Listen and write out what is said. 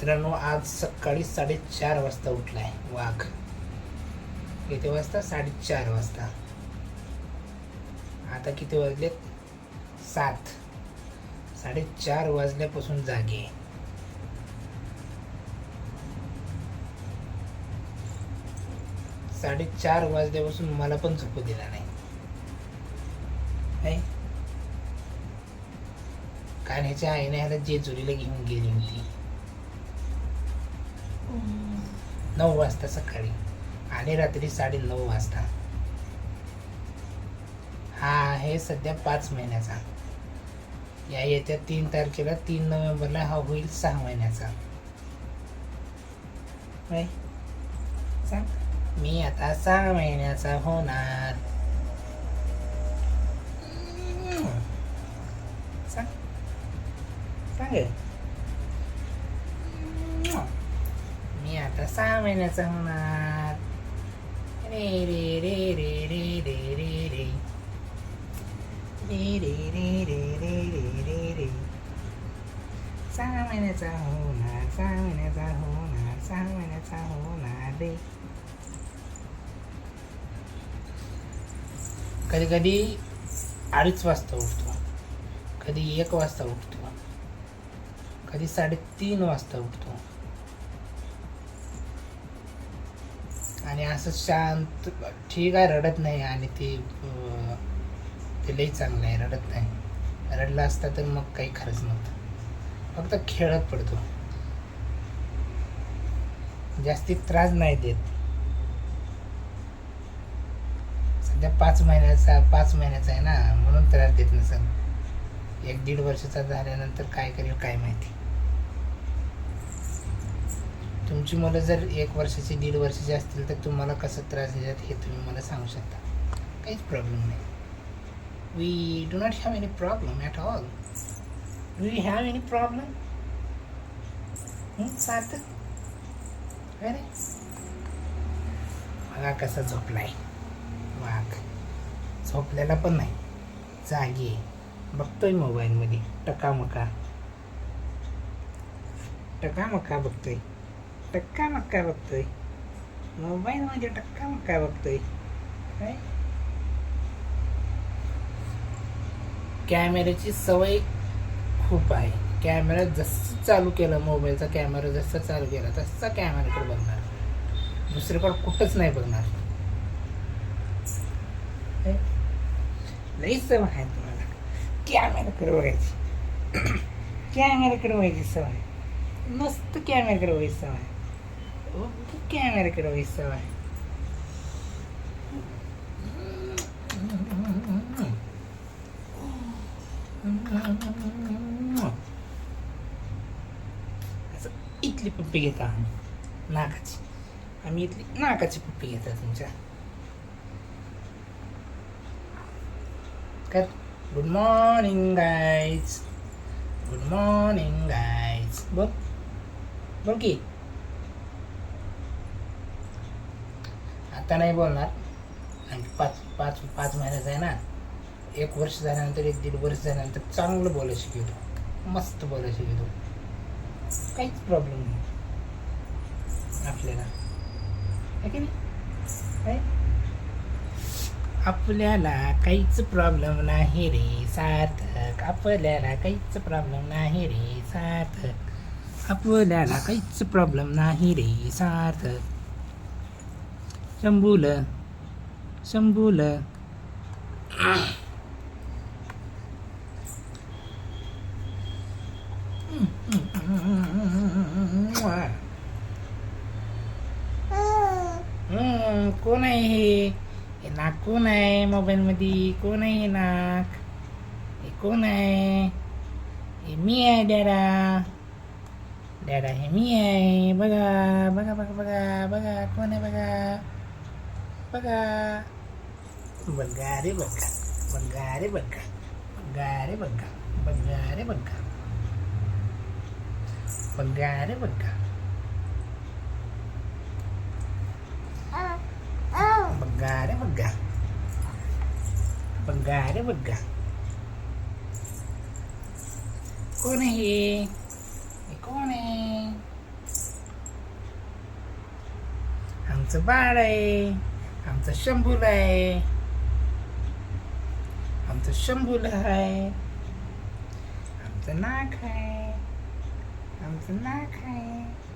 मित्रांनो आज सकाळी साडेचार वाजता उठलाय वाघ. किती वाजता? साडेचार वाजता. आता किती वाजलेत? सात. साडेचार वाजल्यापासून जागे. साडेचार वाजल्यापासून मला पण झोपू दिला नाही. कारण ह्याच्या आईने ह्याला जेजुरीला घेऊन गेली होती. नऊ वाजता सकाळी आणि रात्री साडे नऊ वाजता. हा आहे सध्या पाच महिन्याचा. या येत्या तीन तारखेला तीन नोव्हेंबरला हा होईल सहा महिन्याचा. सांग मी आता सहा महिन्याचा होणार. सांग सांग आता सहा महिन्याचा होणार रे रे रे रे रे रे रे रे रे रे रे रे रे रे रे रे सहा महिन्याचा होणार सहा महिन्याचा होणार सहा महिन्याचा होणार रे कधी कधी अडीच वाजता उठतो कधी एक वाजता उठतो कधी साडेतीन वाजता उठतो आणि असं शांत ठीक आहे रडत नाही आणि ते ते लई चांगलं आहे रडत नाही. रडला असता तर मग काही खरंच नव्हतं. फक्त खेळत पडतो. जास्ती त्रास नाही देत. सध्या पाच महिन्याचा पाच महिन्याचा आहे ना म्हणून त्रास देत नसेल. एक दीड वर्षाचा झाल्यानंतर काय करेल काय माहिती. तुमची मुलं जर एक वर्षाची दीड वर्षाची असतील तर तुम्हाला कसं त्रास देतात हे तुम्ही मला सांगू शकता. काहीच प्रॉब्लेम नाही. We do not have any problem at all do you have any problem Sarthak? अरे बघा कसा झोपलाय? वाघ. झोपलेला पण नाही. जागी आहे. बघतोय मोबाईलमध्ये टकामका. टकामका बघतोय. टक्का मक्का बघतोय मोबाईलमध्ये म्हणजे टक्कामक्का बघतोय. काय? कॅमेऱ्याची सवय खूप आहे. कॅमेरा जसं चालू केला मोबाईलचा कॅमेरा जसा चालू केला तसा कॅमेराकडे बघणार. दुसरीकडे कुठंच नाही बघणार. लई सवय आहे तुम्हाला. कॅमेराकडे बघायची. कॅमेराकडे बघायची सवय. मस्त कॅमेऱ्याकडे बघायची सवय. कॅमेऱ्याकडे बघायची सवय असं इथली पप्पी घेता आम्ही नाकाची आम्ही इथली नाकाची पप्पी घेता तुमच्या कर good morning guys good morning guys बोल बोल की आत्ता नाही बोलणार. आणि पाच पाच पाच महिन्याचा आहे ना एक वर्ष झाल्यानंतर एक दीड वर्ष झाल्यानंतर चांगलं बोलायला शिकवतो. मस्त बोलायला शिकवतो. काहीच प्रॉब्लेम नाही. आपल्याला. की नाही? आपल्याला काहीच प्रॉब्लेम नाही रे सार्थक. आपल्याला काहीच प्रॉब्लेम नाही रे सार्थक. आपल्याला काहीच प्रॉब्लेम नाही रे सार्थक. शंभूल शंभूल. कोण आहे हे? हे नाक कोण आहे मोबाईल मध्ये कोण आहे हे नाक? हे कोण आहे? हे मी आहे डॅडा. डॅडा हे मी आहे. बघा बघा बघा बघा बघा कोण आहे बघा? bác à, mình gà đấy mình cặp mình gà đấy mình cặp mình gà đấy mình cặp mình gà đấy mình cặp mình gà đấy mình cặp mình gà đấy mình cặp mình gà đấy mình cặp con này. Con này. Hàng thứ ba đây. आमचं शंभूला आहे. आमचं शंभूला आहे. आमचं नाक आहे. आमचं नाक आहे.